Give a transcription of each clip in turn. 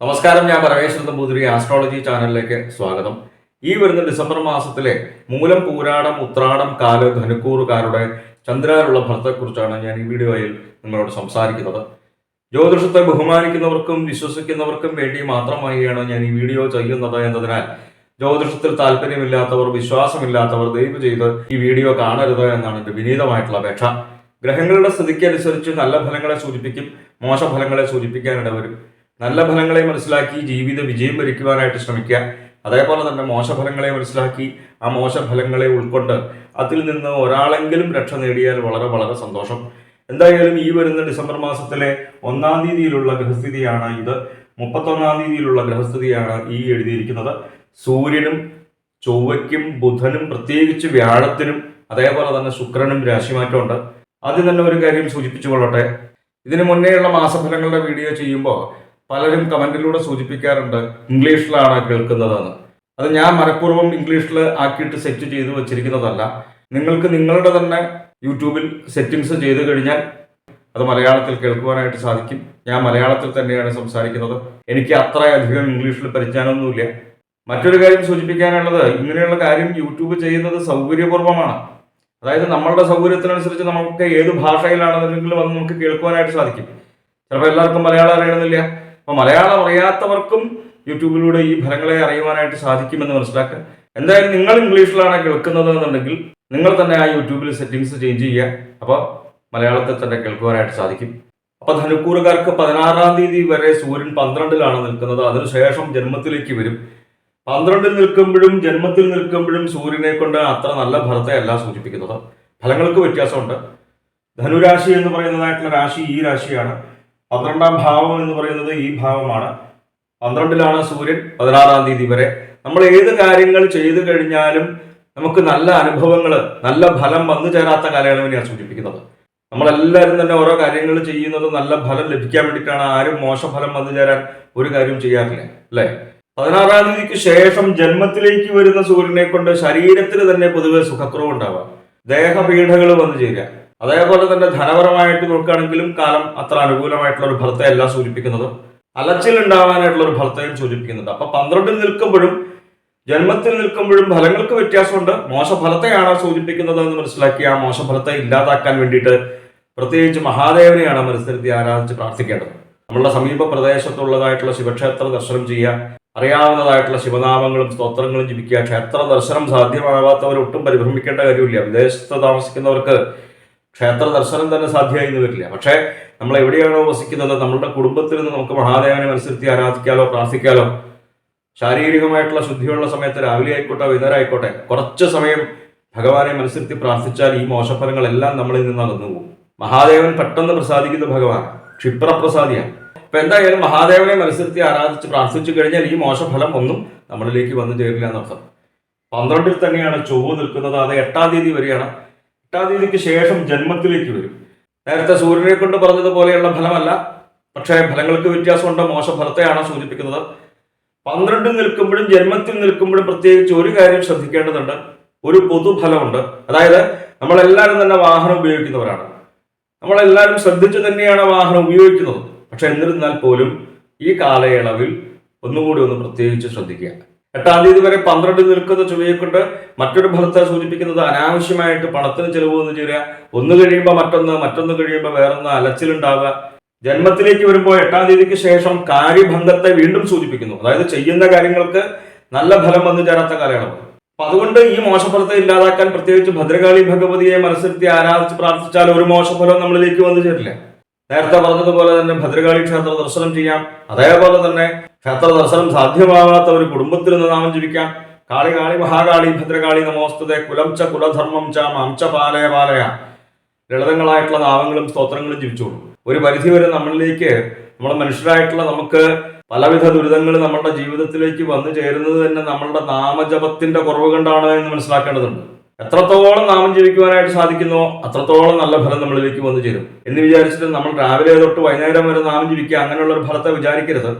നമസ്കാരം ഞാൻ പരമേശ്വരൻ നമ്പൂതിരി ആസ്ട്രോളജി ചാനലിലേക്ക് സ്വാഗതം. ഈ വരുന്ന ഡിസംബർ മാസത്തിലെ മൂലം പൂരാടം ഉത്രാടം കാൽ ധനുക്കൂറുകാരുടെ ചന്ദ്രാനുള്ള ഫലത്തെക്കുറിച്ചാണ് ഞാൻ ഈ വീഡിയോയിൽ നിങ്ങളോട് സംസാരിക്കുന്നത്. ജ്യോതിഷത്തെ ബഹുമാനിക്കുന്നവർക്കും വിശ്വസിക്കുന്നവർക്കും വേണ്ടി മാത്രമായാണ് ഞാൻ ഈ വീഡിയോ ചെയ്യുന്നത് എന്നതിനാൽ ജ്യോതിഷത്തിൽ താല്പര്യമില്ലാത്തവർ വിശ്വാസമില്ലാത്തവർ ദയവ് ചെയ്ത് ഈ വീഡിയോ കാണരുത് എന്നാണ് എന്റെ വിനീതമായിട്ടുള്ള അപേക്ഷ. ഗ്രഹങ്ങളുടെ സ്ഥിതിക്ക് അനുസരിച്ച് നല്ല ഫലങ്ങളെ സൂചിപ്പിക്കും മോശഫലങ്ങളെ ഫലങ്ങളെ വരും നല്ല ഫലങ്ങളെ മനസ്സിലാക്കി ജീവിത വിജയം വരിക്കുവാനായിട്ട് ശ്രമിക്കുക. അതേപോലെ തന്നെ മോശഫലങ്ങളെ മനസ്സിലാക്കി ആ മോശഫലങ്ങളെ ഉൾക്കൊണ്ട് അതിൽ നിന്ന് ഒരാളെങ്കിലും രക്ഷ നേടിയാൽ വളരെ വളരെ സന്തോഷം. എന്തായാലും ഈ വരുന്ന ഡിസംബർ മാസത്തിലെ ഒന്നാം തീയതിയിലുള്ള ഗ്രഹസ്ഥിതിയാണ് ഇത്. മുപ്പത്തൊന്നാം തീയതിയിലുള്ള ഗ്രഹസ്ഥിതിയാണ് ഈ എഴുതിയിരിക്കുന്നത്. സൂര്യനും ചൊവ്വയ്ക്കും ബുധനും പ്രത്യേകിച്ച് വ്യാഴത്തിനും അതേപോലെ തന്നെ ശുക്രനും രാശിമാറ്റമുണ്ട്. ആദ്യം തന്നെ ഒരു കാര്യം സൂചിപ്പിച്ചു കൊള്ളട്ടെ ഇതിനു മുന്നേയുള്ള മാസഫലങ്ങളുടെ വീഡിയോ ചെയ്യുമ്പോൾ പലരും കമന്റിലൂടെ സൂചിപ്പിക്കാറുണ്ട് ഇംഗ്ലീഷിലാണ് കേൾക്കുന്നതെന്ന്. അത് ഞാൻ മനഃപൂർവം ഇംഗ്ലീഷിൽ ആക്കിയിട്ട് സെറ്റ് ചെയ്തു വെച്ചിരിക്കുന്നതല്ല. നിങ്ങൾക്ക് നിങ്ങളുടെ തന്നെ യൂട്യൂബിൽ സെറ്റിങ്സ് ചെയ്ത് കഴിഞ്ഞാൽ അത് മലയാളത്തിൽ കേൾക്കുവാനായിട്ട് സാധിക്കും. ഞാൻ മലയാളത്തിൽ തന്നെയാണ് സംസാരിക്കുന്നത്. എനിക്ക് അത്രയധികം ഇംഗ്ലീഷിൽ പരിജ്ഞാനമൊന്നുമില്ല മറ്റൊരു കാര്യം സൂചിപ്പിക്കാനുള്ളത് ഇങ്ങനെയുള്ള കാര്യം യൂട്യൂബ് ചെയ്യുന്നത് സൗകര്യപൂർവമാണ് അതായത് നമ്മളുടെ സൗകര്യത്തിനനുസരിച്ച് നമുക്ക് ഏത് ഭാഷയിലാണെന്നുണ്ടെങ്കിലും അത് നമുക്ക് കേൾക്കുവാനായിട്ട് സാധിക്കും. ചിലപ്പോൾ എല്ലാവർക്കും മലയാളം അറിയണമെന്നില്ല. അപ്പോൾ മലയാളം അറിയാത്തവർക്കും യൂട്യൂബിലൂടെ ഈ ഫലങ്ങളെ അറിയുവാനായിട്ട് സാധിക്കുമെന്ന് മനസ്സിലാക്കുക. എന്തായാലും നിങ്ങൾ ഇംഗ്ലീഷിലാണ് കേൾക്കുന്നത് എന്നുണ്ടെങ്കിൽ നിങ്ങൾ തന്നെ ആ യൂട്യൂബിൽ സെറ്റിങ്സ് ചേഞ്ച് ചെയ്യുക. അപ്പോൾ മലയാളത്തിൽ തന്നെ കേൾക്കുവാനായിട്ട് സാധിക്കും. അപ്പോൾ ധനുക്കൂറുകാർക്ക് പതിനാറാം തീയതി വരെ സൂര്യൻ പന്ത്രണ്ടിലാണ് നിൽക്കുന്നത്. അതിനുശേഷം ജന്മത്തിലേക്ക് വരും. പന്ത്രണ്ടിൽ നിൽക്കുമ്പോഴും ജന്മത്തിൽ നിൽക്കുമ്പോഴും സൂര്യനെ കൊണ്ട് അത്ര നല്ല ഫലത്തെ അല്ല സൂചിപ്പിക്കുന്നത്. ഫലങ്ങൾക്ക് വ്യത്യാസമുണ്ട്. ധനുരാശി എന്ന് പറയുന്നതായിട്ടുള്ള രാശി ഈ രാശിയാണ്. പന്ത്രണ്ടാം ഭാവം എന്ന് പറയുന്നത് ഈ ഭാവമാണ്. പന്ത്രണ്ടിലാണ് സൂര്യൻ പതിനാറാം തീയതി വരെ. നമ്മൾ ഏത് കാര്യങ്ങൾ ചെയ്തു കഴിഞ്ഞാലും നമുക്ക് നല്ല അനുഭവങ്ങൾ നല്ല ഫലം വന്നു ചേരാത്ത കാലയളവിനെയാണ് സൂചിപ്പിക്കുന്നത്. നമ്മളെല്ലാവരും തന്നെ ഓരോ കാര്യങ്ങൾ ചെയ്യുന്നത് നല്ല ഫലം ലഭിക്കാൻ വേണ്ടിയിട്ടാണ്. ആരും മോശഫലം വന്നു ചേരാൻ ഒരു കാര്യവും ചെയ്യാറില്ല അല്ലേ? പതിനാറാം തീയതിക്ക് ശേഷം ജന്മത്തിലേക്ക് വരുന്ന സൂര്യനെ കൊണ്ട് ശരീരത്തിൽ തന്നെ പൊതുവെ സുഖക്കുറവ് ഉണ്ടാവുക ദേഹപീഠകൾ വന്നു ചേരുക. അതേപോലെ തന്നെ ധനപരമായിട്ട് നോക്കുകയാണെങ്കിലും കാലം അത്ര അനുകൂലമായിട്ടുള്ള ഒരു ഫലത്തെ അല്ല സൂചിപ്പിക്കുന്നത്. അലച്ചിൽ ഉണ്ടാവാനായിട്ടുള്ള ഒരു ഫലത്തെയും സൂചിപ്പിക്കുന്നുണ്ട്. അപ്പൊ പന്ത്രണ്ടിൽ നിൽക്കുമ്പോഴും ജന്മത്തിൽ നിൽക്കുമ്പോഴും ഫലങ്ങൾക്ക് വ്യത്യാസമുണ്ട്. മോശഫലത്തെയാണ് സൂചിപ്പിക്കുന്നത് എന്ന് മനസ്സിലാക്കി ആ മോശഫലത്തെ ഇല്ലാതാക്കാൻ വേണ്ടിയിട്ട് പ്രത്യേകിച്ച് മഹാദേവനെയാണ് മനസ്സിരുത്തി ആരാധിച്ച് പ്രാർത്ഥിക്കേണ്ടത്. നമ്മളുടെ സമീപ പ്രദേശത്തുള്ളതായിട്ടുള്ള ശിവക്ഷേത്ര ദർശനം ചെയ്യുക അറിയാവുന്നതായിട്ടുള്ള ശിവനാമങ്ങളും സ്തോത്രങ്ങളും ജപിക്കുക ക്ഷേത്ര ദർശനം സാധ്യമാവാത്തവർ ഒട്ടും പരിഭ്രമിക്കേണ്ട കാര്യമില്ല. വിദേശത്ത് താമസിക്കുന്നവർക്ക് ക്ഷേത്ര ദർശനം തന്നെ സാധ്യമായി എന്ന് വരില്ല. പക്ഷേ നമ്മൾ എവിടെയാണോ വസിക്കുന്നത് നമ്മളുടെ കുടുംബത്തിൽ നിന്ന് നമുക്ക് മഹാദേവനെ മനസ്സിരുത്തി ആരാധിക്കാലോ പ്രാർത്ഥിക്കാലോ ശാരീരികമായിട്ടുള്ള ശുദ്ധിയുള്ള സമയത്ത് രാവിലെ ആയിക്കോട്ടെ വൈകുന്നേരം ആയിക്കോട്ടെ കുറച്ച് സമയം ഭഗവാനെ മനസ്സിരുത്തി പ്രാർത്ഥിച്ചാൽ ഈ മോശഫലങ്ങളെല്ലാം നമ്മളിൽ നിന്ന് അകന്നു പോകും. മഹാദേവൻ പെട്ടെന്ന് പ്രസാദിക്കുന്ന ഭഗവാൻ. ക്ഷിപ്രപ്രസാദിയാണ്. അപ്പൊ എന്തായാലും മഹാദേവനെ മനസ്സിരുത്തി ആരാധിച്ച് പ്രാർത്ഥിച്ചു കഴിഞ്ഞാൽ ഈ മോശഫലം ഒന്നും നമ്മളിലേക്ക് വന്നു ചേരില്ല എന്നർത്ഥം. പന്ത്രണ്ടിൽ തന്നെയാണ് ചൊവ്വ് നിൽക്കുന്നത്. അത് എട്ടാം തീയതി വരെയാണ്. എട്ടാം തീയതിക്ക് ശേഷം ജന്മത്തിലേക്ക് വരും. നേരത്തെ സൂര്യനെ കൊണ്ട് പറഞ്ഞതുപോലെയുള്ള ഫലമല്ല. പക്ഷേ ഫലങ്ങൾക്ക് വ്യത്യാസമുണ്ട്. മോശഫലത്തെയാണ് സൂചിപ്പിക്കുന്നത്. പന്ത്രണ്ടിൽ നിൽക്കുമ്പോഴും ജന്മത്തിൽ നിൽക്കുമ്പോഴും പ്രത്യേകിച്ച് ഒരു കാര്യം ശ്രദ്ധിക്കേണ്ടതുണ്ട്. ഒരു പൊതുഫലമുണ്ട്. അതായത് നമ്മളെല്ലാവരും തന്നെ വാഹനം ഉപയോഗിക്കുന്നവരാണ്. നമ്മളെല്ലാവരും ശ്രദ്ധിച്ചു തന്നെയാണ് വാഹനം ഉപയോഗിക്കുന്നത്. പക്ഷെ എന്നിരുന്നാൽ പോലും ഈ കാലയളവിൽ ഒന്നുകൂടി ഒന്ന് പ്രത്യേകിച്ച് ശ്രദ്ധിക്കുക. എട്ടാം തീയതി വരെ പന്ത്രണ്ട് നിൽക്കുന്ന ചുവയെ കൊണ്ട് മറ്റൊരു ഫലത്തെ സൂചിപ്പിക്കുന്നത് അനാവശ്യമായിട്ട് പണത്തിന് ചെലവ് വന്നു ചേരുക. ഒന്ന് കഴിയുമ്പോൾ മറ്റൊന്ന് മറ്റൊന്ന് കഴിയുമ്പോൾ വേറൊന്ന് അലച്ചിലുണ്ടാവുക. ജന്മത്തിലേക്ക് വരുമ്പോൾ എട്ടാം തീയതിക്ക് ശേഷം കാര്യഭംഗത്തെ വീണ്ടും സൂചിപ്പിക്കുന്നു. അതായത് ചെയ്യുന്ന കാര്യങ്ങൾക്ക് നല്ല ഫലം വന്നു ചേരാത്ത കാലയളവ്. അപ്പൊ അതുകൊണ്ട് ഈ മോശഫലത്തെ ഇല്ലാതാക്കാൻ പ്രത്യേകിച്ച് ഭദ്രകാളി ഭഗവതിയെ മനസ്സിരുത്തി ആരാധിച്ച് പ്രാർത്ഥിച്ചാൽ ഒരു മോശഫലം നമ്മളിലേക്ക് വന്നു ചേരില്ല? നേരത്തെ പറഞ്ഞതുപോലെ തന്നെ ഭദ്രകാളി ക്ഷേത്ര ദർശനം ചെയ്യാം. അതേപോലെ തന്നെ ക്ഷേത്ര ദർശനം സാധ്യമാവാത്ത ഒരു കുടുംബത്തിൽ നിന്ന് നാമം ജപിക്കാം. കാളി കാളി മഹാകാളി ഭദ്രകാളി നമോസ്തുതേ. കുലം ച കുലധർമ്മം ച മാംച പാലയ പാലയ. ലളിതങ്ങളായിട്ടുള്ള നാമങ്ങളും സ്തോത്രങ്ങളും ജപിച്ചോളൂ. ഒരു പരിധി വരെ നമ്മളിലേക്ക് നമ്മൾ മനുഷ്യരായിട്ടുള്ള നമുക്ക് പലവിധ ദുരിതങ്ങൾ നമ്മളുടെ ജീവിതത്തിലേക്ക് വന്നു ചേരുന്നത് തന്നെ നമ്മളുടെ നാമജപത്തിന്റെ കുറവ് കണ്ടാണ് എന്ന് മനസ്സിലാക്കേണ്ടതുണ്ട്. എത്രത്തോളം നാമം ജീവിക്കുവാനായിട്ട് സാധിക്കുന്നോ അത്രത്തോളം നല്ല ഫലം നമ്മളിലേക്ക് വന്നു ചേരും. എന്ന് വിചാരിച്ചിട്ട് നമ്മൾ രാവിലെ തൊട്ട് വൈകുന്നേരം വരെ നാമം ജീവിക്കുക അങ്ങനെയുള്ള ഒരു ഫലത്തെ വിചാരിക്കരുത്.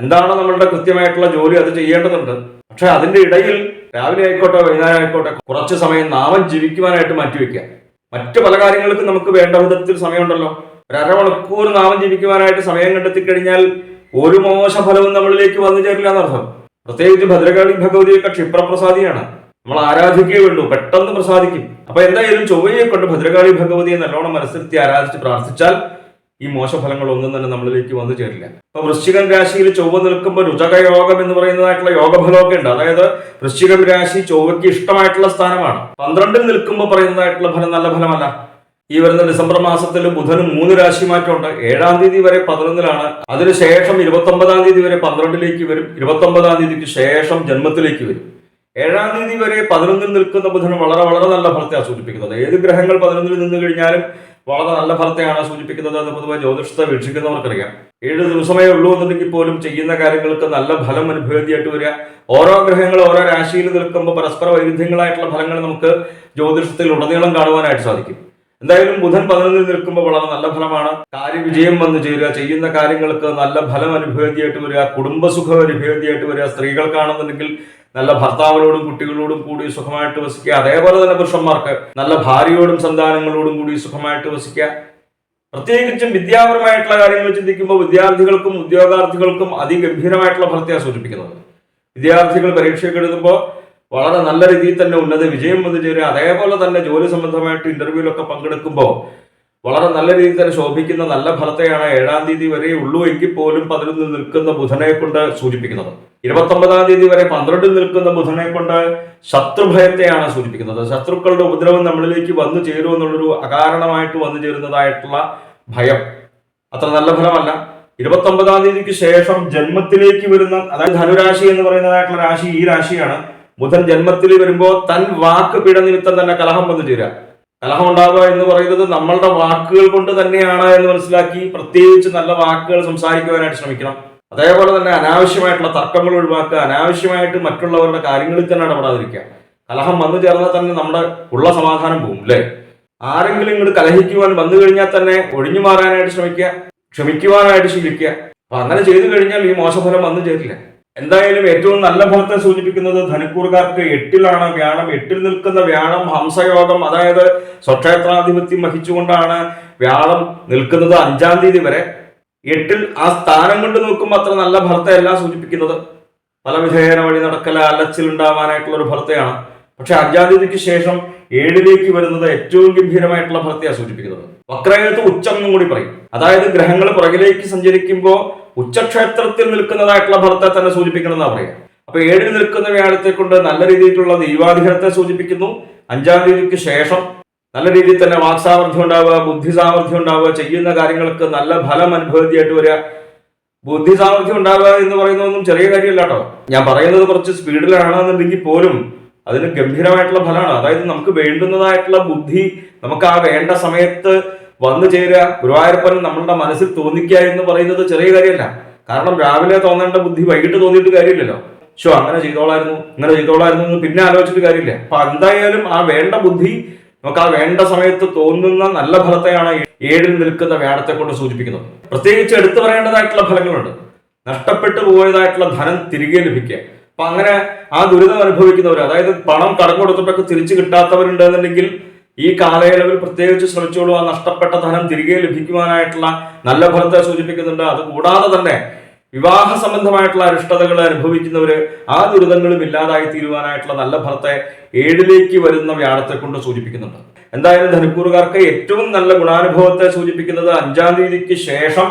എന്താണ് നമ്മളുടെ കൃത്യമായിട്ടുള്ള ജോലി അത് ചെയ്യേണ്ടതുണ്ട്. പക്ഷെ അതിന്റെ ഇടയിൽ രാവിലെ ആയിക്കോട്ടെ വൈകുന്നേരം ആയിക്കോട്ടെ കുറച്ച് സമയം നാമം ജീവിക്കുവാനായിട്ട് മാറ്റിവെക്കുക മറ്റു പല കാര്യങ്ങൾക്കും നമുക്ക് വേണ്ട വിധത്തിൽ സമയമുണ്ടല്ലോ. ഒരു അരമണിക്കൂർ നാമം ജീവിക്കുവാനായിട്ട് സമയം കണ്ടെത്തി കഴിഞ്ഞാൽ ഒരു മോശ ഫലവും നമ്മളിലേക്ക് വന്നു ചേരില്ല എന്നർത്ഥം. പ്രത്യേകിച്ച് ഭദ്രകാളി ഭഗവതിയൊക്കെ ക്ഷിപ്രപ്രസാദിയാണ്. നമ്മൾ ആരാധിക്കുകയേ ഉള്ളൂ പെട്ടെന്ന് പ്രസാദിക്കും. അപ്പൊ എന്തായാലും ചൊവ്വയെ കൊണ്ട് ഭദ്രകാളി ഭഗവതിയെ നല്ലോണം മനസ്സിലെത്തി ആരാധിച്ച് പ്രാർത്ഥിച്ചാൽ ഈ മോശഫലങ്ങൾ ഒന്നും തന്നെ നമ്മളിലേക്ക് വന്നു ചേരില്ല. അപ്പൊ വൃശ്ചികൻ രാശിയിൽ ചൊവ്വ നിൽക്കുമ്പോൾ രുചക യോഗം എന്ന് പറയുന്നതായിട്ടുള്ള യോഗഫലമൊക്കെ ഉണ്ട്. അതായത് വൃശ്ചികൻ രാശി ചൊവ്വയ്ക്ക് ഇഷ്ടമായിട്ടുള്ള സ്ഥാനമാണ്. പന്ത്രണ്ടിൽ നിൽക്കുമ്പോൾ പറയുന്നതായിട്ടുള്ള ഫലം നല്ല ഫലമല്ല. ഈ വരുന്ന ഡിസംബർ മാസത്തിൽ ബുധന് മൂന്ന് രാശി മാറ്റമുണ്ട് ഏഴാം തീയതി വരെ പതിനൊന്നിലാണ്. അതിനുശേഷം ഇരുപത്തി ഒമ്പതാം തീയതി വരെ പന്ത്രണ്ടിലേക്ക് വരും. ഇരുപത്തി ഒമ്പതാം തീയതിക്ക് ശേഷം ജന്മത്തിലേക്ക് വരും. ഏഴാം തീയതി വരെ പതിനൊന്നിൽ നിൽക്കുന്ന ബുധൻ വളരെ വളരെ നല്ല ഫലത്തെ സൂചിപ്പിക്കുന്നത്. ഏത് ഗ്രഹങ്ങൾ പതിനൊന്നിൽ നിന്ന് കഴിഞ്ഞാലും വളരെ നല്ല ഫലത്തെയാണ് സൂചിപ്പിക്കുന്നത് എന്ന് പൊതുവെ ജ്യോതിഷത്തെ വീക്ഷിക്കുന്നവർക്കറിയാം. ഏഴ് ദിവസമേ ഉള്ളൂ എന്നുണ്ടെങ്കിൽ പോലും ചെയ്യുന്ന കാര്യങ്ങൾക്ക് നല്ല ഫലം അനുഭവേദിയായിട്ട് വരിക. ഓരോ ഗ്രഹങ്ങൾ ഓരോ രാശിയിൽ നിൽക്കുമ്പോൾ പരസ്പര വൈരുദ്ധ്യങ്ങളായിട്ടുള്ള ഫലങ്ങൾ നമുക്ക് ജ്യോതിഷത്തിൽ ഉടനീളം കാണുവാനായിട്ട് സാധിക്കും. എന്തായാലും ബുധൻ പതിനൊന്നിൽ നിൽക്കുമ്പോൾ വളരെ നല്ല ഫലമാണ്. കാര്യവിജയം വന്നു ചേരുക. ചെയ്യുന്ന കാര്യങ്ങൾക്ക് നല്ല ഫലം അനുഭവേദിയായിട്ട് വരിക. കുടുംബസുഖം അനുഭവേദിയായിട്ട് വരിക. സ്ത്രീകൾക്കാണെന്നുണ്ടെങ്കിൽ നല്ല ഭർത്താവിനോടും കുട്ടികളോടും കൂടി സുഖമായിട്ട് വസിക്കുക. അതേപോലെ തന്നെ പുരുഷന്മാർക്ക് നല്ല ഭാര്യയോടും സന്താനങ്ങളോടും കൂടി സുഖമായിട്ട് വസിക്കുക. പ്രത്യേകിച്ചും വിദ്യാപരമായിട്ടുള്ള കാര്യങ്ങൾ ചിന്തിക്കുമ്പോൾ വിദ്യാർത്ഥികൾക്കും ഉദ്യോഗാർത്ഥികൾക്കും അതിഗംഭീരമായിട്ടുള്ള ഫലത്തെയാണ് സൂചിപ്പിക്കുന്നത്. വിദ്യാർത്ഥികൾ പരീക്ഷയൊക്കെ എഴുതുമ്പോൾ വളരെ നല്ല രീതിയിൽ തന്നെ ഉന്നത വിജയം വന്നു ചേരുക. അതേപോലെ തന്നെ ജോലി സംബന്ധമായിട്ട് ഇന്റർവ്യൂവിലൊക്കെ പങ്കെടുക്കുമ്പോൾ വളരെ നല്ല രീതിയിൽ തന്നെ ശോഭിക്കുന്ന നല്ല ഫലത്തെയാണ് ഏഴാം തീയതി വരെ ഉള്ളൂ എങ്കിൽ പോലും പതിനൊന്ന് നിൽക്കുന്ന ബുധനെ കൊണ്ട് സൂചിപ്പിക്കുന്നത്. ഇരുപത്തൊമ്പതാം തീയതി വരെ പന്ത്രണ്ടിൽ നിൽക്കുന്ന ബുധനെ കൊണ്ട് ശത്രുഭയത്തെയാണ് സൂചിപ്പിക്കുന്നത്. ശത്രുക്കളുടെ ഉപദ്രവം നമ്മളിലേക്ക് വന്നു ചേരുമെന്നുള്ളൊരു അകാരണമായിട്ട് വന്നു ചേരുന്നതായിട്ടുള്ള ഭയം. അത്ര നല്ല ഫലമല്ല. ഇരുപത്തൊമ്പതാം തീയതിക്ക് ശേഷം ജന്മത്തിലേക്ക് വരുന്ന അതായത് ധനുരാശി എന്ന് പറയുന്നതായിട്ടുള്ള രാശി ഈ രാശിയാണ്. ബുധൻ ജന്മത്തിൽ വരുമ്പോൾ തൻ വാക്ക് പിഴ നിമിത്തം തന്നെ കലഹം വന്നു ചേരുക. കലഹം എന്ന് പറയുന്നത് നമ്മളുടെ വാക്കുകൾ കൊണ്ട് തന്നെയാണ് എന്ന് മനസ്സിലാക്കി പ്രത്യേകിച്ച് നല്ല വാക്കുകൾ സംസാരിക്കുവാനായിട്ട് ശ്രമിക്കണം. അതേപോലെ തന്നെ അനാവശ്യമായിട്ടുള്ള തർക്കങ്ങൾ ഒഴിവാക്കുക അനാവശ്യമായിട്ട് മറ്റുള്ളവരുടെ കാര്യങ്ങളിൽ തന്നെ ഇടപെടാതിരിക്കുക. കലഹം വന്നു ചേർന്നാൽ തന്നെ നമ്മുടെ ഉള്ള സമാധാനം പോകും അല്ലേ? ആരെങ്കിലും ഇങ്ങോട്ട് കലഹിക്കുവാൻ വന്നു കഴിഞ്ഞാൽ തന്നെ ഒഴിഞ്ഞു മാറാനായിട്ട് ശ്രമിക്കുക ക്ഷമിക്കുവാനായിട്ട് ശീലിക്കുക അപ്പൊ അങ്ങനെ ചെയ്തു കഴിഞ്ഞാൽ ഈ മോശഫലം വന്നു ചേരില്ല. എന്തായാലും ഏറ്റവും നല്ല ഫലത്തെ സൂചിപ്പിക്കുന്നത് ധനുക്കൂറുകാർക്ക് എട്ടിലാണ് വ്യാഴം. എട്ടിൽ നിൽക്കുന്ന വ്യാഴം ഹംസയോഗം അതായത് സ്വക്ഷേത്രാധിപത്യം വഹിച്ചുകൊണ്ടാണ് വ്യാഴം നിൽക്കുന്നത് അഞ്ചാം തീയതി വരെ. എട്ടിൽ ആ സ്ഥാനം കൊണ്ട് നോക്കുമ്പോൾ അത്ര നല്ല ഫലത്തെയല്ല സൂചിപ്പിക്കുന്നത്. പല വിധേയന വഴി നടക്കല അലച്ചിലുണ്ടാവാനായിട്ടുള്ള ഒരു ഫലത്തെയാണ്. പക്ഷെ അഞ്ചാം തീയതിക്ക് ശേഷം ഏഴിലേക്ക് വരുന്നത് ഏറ്റവും ഗംഭീരമായിട്ടുള്ള ഫലത്തെയാണ് സൂചിപ്പിക്കുന്നത്. വക്രയത്ത് ഉച്ചം എന്നും കൂടി പറയും. അതായത് ഗ്രഹങ്ങൾ പുറകിലേക്ക് സഞ്ചരിക്കുമ്പോൾ ഉച്ചക്ഷേത്രത്തിൽ നിൽക്കുന്നതായിട്ടുള്ള ഭർത്താവ് തന്നെ സൂചിപ്പിക്കണമെന്നാണ് പറയുക. അപ്പൊ ഏഴിൽ നിൽക്കുന്ന വ്യാഴത്തെ കൊണ്ട് നല്ല രീതിയിലുള്ള ദൈവാധികാരത്തെ സൂചിപ്പിക്കുന്നു. അഞ്ചാം തീയതിക്ക് ശേഷം നല്ല രീതിയിൽ തന്നെ വാക്സാമർഥ്യം ഉണ്ടാവുക ബുദ്ധി സാമർഥ്യം ഉണ്ടാവുക ചെയ്യുന്ന കാര്യങ്ങൾക്ക് നല്ല ഫലം അനുഭവത്തിയായിട്ട് വരിക. ബുദ്ധി സാമർഥ്യം ഉണ്ടാവുക എന്ന് പറയുന്നതൊന്നും ചെറിയ കാര്യമല്ല കേട്ടോ. ഞാൻ പറയുന്നത് കുറച്ച് സ്പീഡിലാണെന്നുണ്ടെങ്കിൽ പോലും അതിന് ഗംഭീരമായിട്ടുള്ള ഫലമാണ്. അതായത് നമുക്ക് വേണ്ടുന്നതായിട്ടുള്ള ബുദ്ധി നമുക്ക് ആ വേണ്ട സമയത്ത് വന്നു ചേരുക. ഗുരുവായൂരപ്പൻ നമ്മളുടെ മനസ്സിൽ തോന്നിക്കുക എന്ന് പറയുന്നത് ചെറിയ കാര്യമല്ല. കാരണം രാവിലെ തോന്നേണ്ട ബുദ്ധി വൈകിട്ട് തോന്നിയിട്ട് കാര്യമില്ലല്ലോ. ഷോ അങ്ങനെ ചെയ്തോളായിരുന്നു ഇങ്ങനെ ചെയ്തോളായിരുന്നു എന്ന് പിന്നെ ആലോചിച്ചിട്ട് കാര്യമില്ല. അപ്പൊ എന്തായാലും ആ വേണ്ട ബുദ്ധി നമുക്ക് ആ വേണ്ട സമയത്ത് തോന്നുന്ന നല്ല ഫലത്തെയാണ് ഏഴിൽ നിൽക്കുന്ന വേടത്തെ കൊണ്ട് സൂചിപ്പിക്കുന്നത്. പ്രത്യേകിച്ച് എടുത്തു പറയേണ്ടതായിട്ടുള്ള ഫലങ്ങളുണ്ട്. നഷ്ടപ്പെട്ടു പോയതായിട്ടുള്ള ധനം തിരികെ ലഭിക്കുക. അപ്പൊ അങ്ങനെ ആ ദുരിതം അനുഭവിക്കുന്നവർ അതായത് പണം കടം കൊടുത്തിട്ടൊക്കെ തിരിച്ചു കിട്ടാത്തവരുണ്ടെന്നുണ്ടെങ്കിൽ ഈ കാലയളവിൽ പ്രത്യേകിച്ച് ശ്രമിച്ചോളൂ ആ നഷ്ടപ്പെട്ട ധനം തിരികെ ലഭിക്കുവാനായിട്ടുള്ള നല്ല ഫലത്തെ സൂചിപ്പിക്കുന്നുണ്ട്. അത് കൂടാതെ തന്നെ വിവാഹ സംബന്ധമായിട്ടുള്ള അരിഷ്ടതകൾ അനുഭവിക്കുന്നവര് ആ ദുരിതങ്ങളും ഇല്ലാതായി തീരുവാനായിട്ടുള്ള നല്ല ഫലത്തെ ഏഴിലേക്ക് വരുന്ന വ്യാഴത്തെ കൊണ്ട് സൂചിപ്പിക്കുന്നുണ്ട്. എന്തായാലും ധനുക്കൂറുകാർക്ക് ഏറ്റവും നല്ല ഗുണാനുഭവത്തെ സൂചിപ്പിക്കുന്നത് അഞ്ചാം തീയതിക്ക് ശേഷം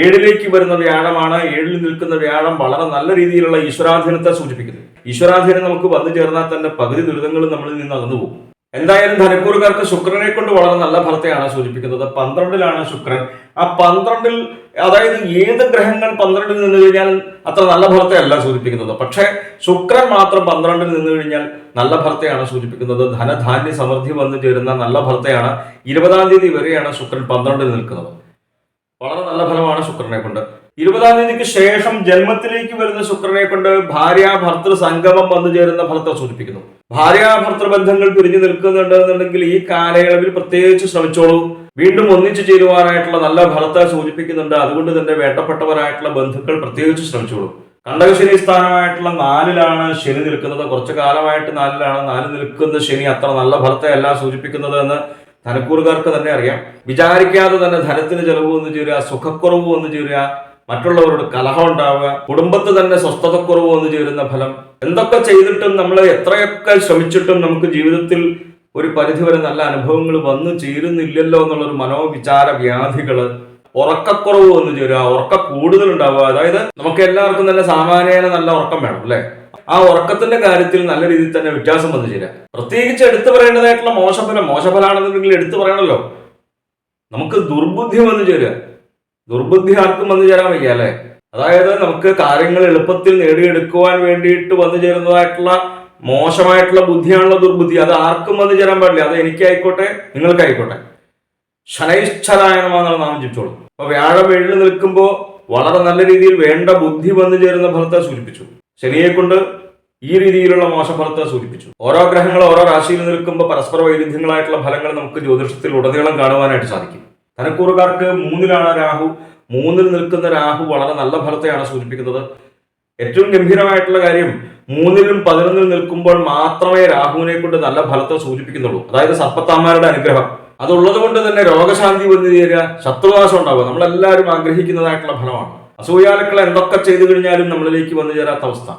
ഏഴിലേക്ക് വരുന്ന വ്യാഴമാണ്. ഏഴിൽ നിൽക്കുന്ന വ്യാഴം വളരെ നല്ല രീതിയിലുള്ള ഈശ്വരാധീനത്തെ സൂചിപ്പിക്കുന്നത് ഈശ്വരാധീനം നമുക്ക് വന്നു ചേർന്നാൽ തന്നെ പകുതി ദുരിതങ്ങളും നമ്മളിൽ നിന്ന് അകന്നു പോകും. എന്തായാലും ധനക്കൂറുകാർക്ക് ശുക്രനെ കൊണ്ട് വളരെ നല്ല ഫലത്തെയാണ് സൂചിപ്പിക്കുന്നത്. പന്ത്രണ്ടിലാണ് ശുക്രൻ. ആ പന്ത്രണ്ടിൽ അതായത് ഏത് ഗ്രഹങ്ങൾ പന്ത്രണ്ടിൽ നിന്ന് കഴിഞ്ഞാൽ അത്ര നല്ല ഫലത്തെ അല്ല സൂചിപ്പിക്കുന്നത്. പക്ഷേ ശുക്രൻ മാത്രം പന്ത്രണ്ടിൽ നിന്ന് കഴിഞ്ഞാൽ നല്ല ഫലത്തെയാണ് സൂചിപ്പിക്കുന്നത്. ധനധാന്യ സമൃദ്ധി വന്നു ചേരുന്ന നല്ല ഫലത്തെയാണ് ഇരുപതാം തീയതി വരെയാണ് ശുക്രൻ പന്ത്രണ്ടിൽ നിൽക്കുന്നത്. വളരെ നല്ല ഫലമാണ് ശുക്രനെ കൊണ്ട്. ഇരുപതാം തീയതിക്ക് ശേഷം ജന്മത്തിലേക്ക് വരുന്ന ശുക്രനെ കൊണ്ട് ഭാര്യ ഭർത്തൃ സംഗമം വന്നു ചേരുന്ന ഫലത്തെ സൂചിപ്പിക്കുന്നു. ഭാര്യ ഭർത്തൃ ബന്ധങ്ങൾ പിരിഞ്ഞു നിൽക്കുന്നുണ്ടെന്നുണ്ടെങ്കിൽ ഈ കാലയളവിൽ പ്രത്യേകിച്ച് ശ്രമിച്ചോളൂ. വീണ്ടും ഒന്നിച്ചു ചേരുവാനായിട്ടുള്ള നല്ല ഫലത്തെ സൂചിപ്പിക്കുന്നുണ്ട്. അതുകൊണ്ട് തന്നെ വേട്ടപ്പെട്ടവരായിട്ടുള്ള ബന്ധുക്കൾ പ്രത്യേകിച്ച് ശ്രമിച്ചോളൂ. കണ്ടകശനി സ്ഥാനമായിട്ടുള്ള നാലിലാണ് ശനി നിൽക്കുന്നത്. കുറച്ചു കാലമായിട്ട് നാലിലാണ്. നാല് നിൽക്കുന്ന ശനി അത്ര നല്ല ഫലത്തെ അല്ല സൂചിപ്പിക്കുന്നത് എന്ന് ധനക്കൂറുകാർക്ക് തന്നെ അറിയാം. വിചാരിക്കാതെ തന്നെ ധനത്തിന് ചെലവ് വന്നു ചേരുക സുഖക്കുറവ് വന്നു ചേരുക മറ്റുള്ളവരോട് കലഹം ഉണ്ടാവുക കുടുംബത്ത് തന്നെ സ്വസ്ഥതക്കുറവ് വന്നു ചേരുന്ന ഫലം. എന്തൊക്കെ ചെയ്തിട്ടും നമ്മൾ എത്രയൊക്കെ ശ്രമിച്ചിട്ടും നമുക്ക് ജീവിതത്തിൽ ഒരു പരിധിവരെ നല്ല അനുഭവങ്ങൾ വന്നു ചേരുന്നില്ലല്ലോ എന്നുള്ളൊരു മനോവിചാര വ്യാധികൾ ഉറക്കക്കുറവ് വന്നു ചേരുക ഉറക്ക കൂടുതൽ ഉണ്ടാവുക അതായത് നമുക്ക് എല്ലാവർക്കും തന്നെ സാമാന്യേന നല്ല ഉറക്കം വേണം അല്ലെ? ആ ഉറക്കത്തിന്റെ കാര്യത്തിൽ നല്ല രീതിയിൽ തന്നെ വ്യത്യാസം വന്നു ചേരുക പ്രത്യേകിച്ച് എടുത്തു പറയേണ്ടതായിട്ടുള്ള മോശഫലം മോശഫലാണെന്നുണ്ടെങ്കിൽ എടുത്തു പറയണല്ലോ. നമുക്ക് ദുർബുദ്ധി വന്നു ചേരുക ദുർബുദ്ധി ആർക്കും വന്നു ചേരാൻ വയ്യ അല്ലെ? അതായത് നമുക്ക് കാര്യങ്ങൾ എളുപ്പത്തിൽ നേടിയെടുക്കുവാൻ വേണ്ടിയിട്ട് വന്നു ചേരുന്നതായിട്ടുള്ള മോശമായിട്ടുള്ള ബുദ്ധിയാണുള്ള ദുർബുദ്ധി. അത് ആർക്കും വന്നു ചേരാൻ പാടില്ല. അത് എനിക്കായിക്കോട്ടെ നിങ്ങൾക്കായിക്കോട്ടെ. ശനൈശ്വരായണമാണെന്നാണ് നാം ചിപ്പിച്ചോളൂ അപ്പൊ വ്യാഴം എഴുതി നിൽക്കുമ്പോൾ വളരെ നല്ല രീതിയിൽ വേണ്ട ബുദ്ധി വന്നു ചേരുന്ന ഫലത്തെ സൂചിപ്പിച്ചു. ശനിയെ കൊണ്ട് ഈ രീതിയിലുള്ള മോശഫലത്തെ സൂചിപ്പിച്ചു. ഓരോ ഗ്രഹങ്ങൾ ഓരോ രാശിയിൽ നിൽക്കുമ്പോൾ പരസ്പര വൈരുദ്ധ്യങ്ങളായിട്ടുള്ള ഫലങ്ങൾ നമുക്ക് ജ്യോതിഷത്തിൽ ഉടനീളം കാണുവാനായിട്ട് സാധിക്കും. ധനക്കൂറുകാർക്ക് മൂന്നിലാണ് രാഹു. മൂന്നിൽ നിൽക്കുന്ന രാഹു വളരെ നല്ല ഫലത്തെയാണ് സൂചിപ്പിക്കുന്നത്. ഏറ്റവും ഗംഭീരമായിട്ടുള്ള കാര്യം മൂന്നിലും പതിനൊന്നിൽ നിൽക്കുമ്പോൾ മാത്രമേ രാഹുവിനെ കൊണ്ട് നല്ല ഫലത്തെ സൂചിപ്പിക്കുന്നുള്ളൂ. അതായത് സർപ്പത്താന്മാരുടെ അനുഗ്രഹം. അതുള്ളത് കൊണ്ട് തന്നെ രോഗശാന്തി വന്നു ചേരുക ശത്രുനാശം ഉണ്ടാവുക. നമ്മളെല്ലാവരും ആഗ്രഹിക്കുന്നതായിട്ടുള്ള ഫലമാണ്. അസൂയാലുക്കൾ എന്തൊക്കെ ചെയ്തു കഴിഞ്ഞാലും നമ്മളിലേക്ക് വന്നു ചേരാത്ത അവസ്ഥ.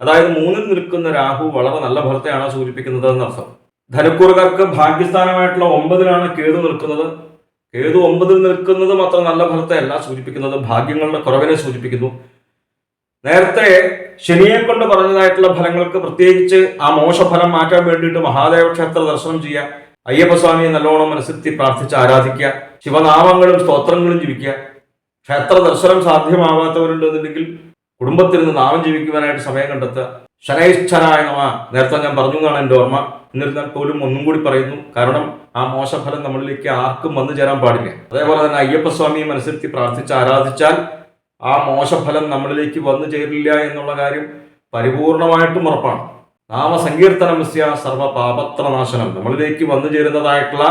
അതായത് മൂന്നിൽ നിൽക്കുന്ന രാഹു വളരെ നല്ല ഫലത്തെയാണ് സൂചിപ്പിക്കുന്നത് എന്നർത്ഥം ധനുക്കൂറുകാർക്ക് ഭാഗ്യസ്ഥാനമായിട്ടുള്ള ഒമ്പതിലാണ് കേതു നിൽക്കുന്നത്. കേതു ഒമ്പതിൽ നിൽക്കുന്നത് മാത്രം നല്ല ഫലത്തെ അല്ല സൂചിപ്പിക്കുന്നത് ഭാഗ്യങ്ങളുടെ കുറവിനെ സൂചിപ്പിക്കുന്നു. നേരത്തെ ശനിയെ കൊണ്ട് പറഞ്ഞതായിട്ടുള്ള ഫലങ്ങൾക്ക് പ്രത്യേകിച്ച് ആ മോശഫലം മാറ്റാൻ വേണ്ടിയിട്ട് മഹാദേവ ക്ഷേത്ര ദർശനം ചെയ്യുക അയ്യപ്പസ്വാമിയെ നല്ലോണം മനസ്സിരുത്തി പ്രാർത്ഥിച്ച് ആരാധിക്കുക ശിവനാമങ്ങളും സ്തോത്രങ്ങളും ജീവിക്കുക ക്ഷേത്ര ദർശനം സാധ്യമാവാത്തവരുണ്ടെന്നുണ്ടെങ്കിൽ കുടുംബത്തിൽ നിന്ന് നാമം ജീവിക്കുവാനായിട്ട് സമയം കണ്ടെത്തുക. ശനൈശ്വരായ നമ. നേരത്തെ ഞാൻ പറഞ്ഞു എന്നാണ് എന്റെ ഓർമ്മ. എന്നിരുന്നാൽ പോലും ഒന്നും കൂടി പറയുന്നു. കാരണം ആ മോശഫലം നമ്മളിലേക്ക് ആർക്കും വന്നു ചേരാൻ പാടില്ല. അതേപോലെ തന്നെ അയ്യപ്പസ്വാമിയെ മനസ്സിലെത്തി പ്രാർത്ഥിച്ച് ആരാധിച്ചാൽ ആ മോശഫലം നമ്മളിലേക്ക് വന്നു ചേരില്ല എന്നുള്ള കാര്യം പരിപൂർണമായിട്ടും ഉറപ്പാണ്. നാമസങ്കീർത്തനമസ്യ സർവ പാപത്രനാശനം നമ്മളിലേക്ക് വന്നു ചേരുന്നതായിട്ടുള്ള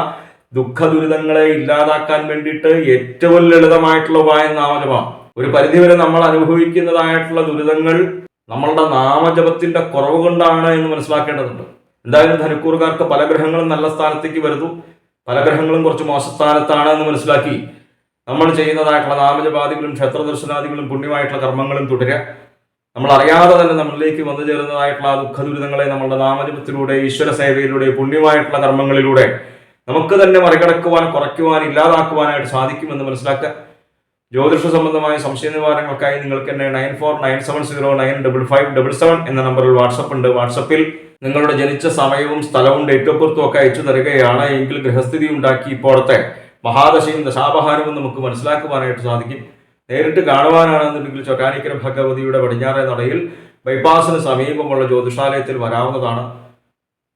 ദുഃഖ ദുരിതങ്ങളെ ഇല്ലാതാക്കാൻ വേണ്ടിയിട്ട് ഏറ്റവും ലളിതമായിട്ടുള്ള ഉപായം നാമജപമാണ്. ഒരു പരിധിവരെ നമ്മൾ അനുഭവിക്കുന്നതായിട്ടുള്ള ദുരിതങ്ങൾ നമ്മളുടെ നാമജപത്തിന്റെ കുറവ് കൊണ്ടാണ് എന്ന് മനസ്സിലാക്കേണ്ടതുണ്ട്. എന്തായാലും ധനുക്കൂറുകാർക്ക് പല ഗ്രഹങ്ങളും നല്ല സ്ഥാനത്തേക്ക് വരുന്നു. പല ഗ്രഹങ്ങളും കുറച്ച് മോശസ്ഥാനത്താണ് എന്ന് മനസ്സിലാക്കി നമ്മൾ ചെയ്യുന്നതായിട്ടുള്ള നാമജപാദികളും ക്ഷേത്ര ദർശനാദികളും പുണ്യമായിട്ടുള്ള കർമ്മങ്ങളും തുടരുക. നമ്മൾ അറിയാതെ തന്നെ നമ്മളിലേക്ക് വന്നു ചേരുന്നതായിട്ടുള്ള ആ ദുഃഖ ദുരിതങ്ങളെ നമ്മളുടെ നാമജപത്തിലൂടെ ഈശ്വര സേവയിലൂടെ പുണ്യമായിട്ടുള്ള കർമ്മങ്ങളിലൂടെ നമുക്ക് തന്നെ മറികടക്കുവാൻ കുറയ്ക്കുവാൻ ഇല്ലാതാക്കുവാനായിട്ട് സാധിക്കുമെന്ന് മനസ്സിലാക്കുക. ജ്യോതിഷ സംബന്ധമായ സംശയ നിവാരണങ്ങൾക്കായി നിങ്ങൾക്ക് എന്നെ nine four nine seven zero nine double five double seven എന്ന നമ്പറിൽ വാട്സപ്പ് ഉണ്ട്. വാട്സപ്പിൽ നിങ്ങളുടെ ജനിച്ച സമയവും സ്ഥലവും ഡേറ്റ് ഓഫ് ബർത്തും ഒക്കെ അയച്ചു തരികയാണ്. എങ്കിൽ ഗൃഹസ്ഥിതി ഉണ്ടാക്കി ഇപ്പോഴത്തെ മഹാദശയും ദശാപഹാരവും നമുക്ക് മനസ്സിലാക്കുവാനായിട്ട് സാധിക്കും. നേരിട്ട് കാണുവാനാണെന്നുണ്ടെങ്കിൽ ചൊട്ടാനിക്കര ഭഗവതിയുടെ പടിഞ്ഞാറേ നടയിൽ ബൈപ്പാസിന് സമീപമുള്ള ജ്യോതിഷാലയത്തിൽ വരാവുന്നതാണ്.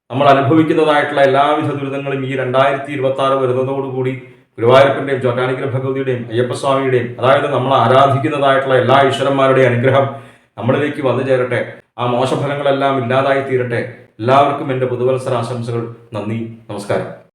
നമ്മൾ അനുഭവിക്കുന്നതായിട്ടുള്ള എല്ലാവിധ ദുരിതങ്ങളും ഈ രണ്ടായിരത്തി ഇരുപത്തി ആറ് വരുന്നതോടുകൂടി ഗുരുവായൂരപ്പന്റെയും ചോറ്റാനിക്കര ഭഗവതിയുടെയും അയ്യപ്പസ്വാമിയുടെയും അതായത് നമ്മൾ ആരാധിക്കുന്നതായിട്ടുള്ള എല്ലാ ഈശ്വരന്മാരുടെയും അനുഗ്രഹം നമ്മളിലേക്ക് വന്നു ചേരട്ടെ. ആ മോശഫലങ്ങളെല്ലാം ഇല്ലാതായി തീരട്ടെ. എല്ലാവർക്കും എന്റെ പുതുവത്സര ആശംസകൾ നന്ദി. നമസ്കാരം.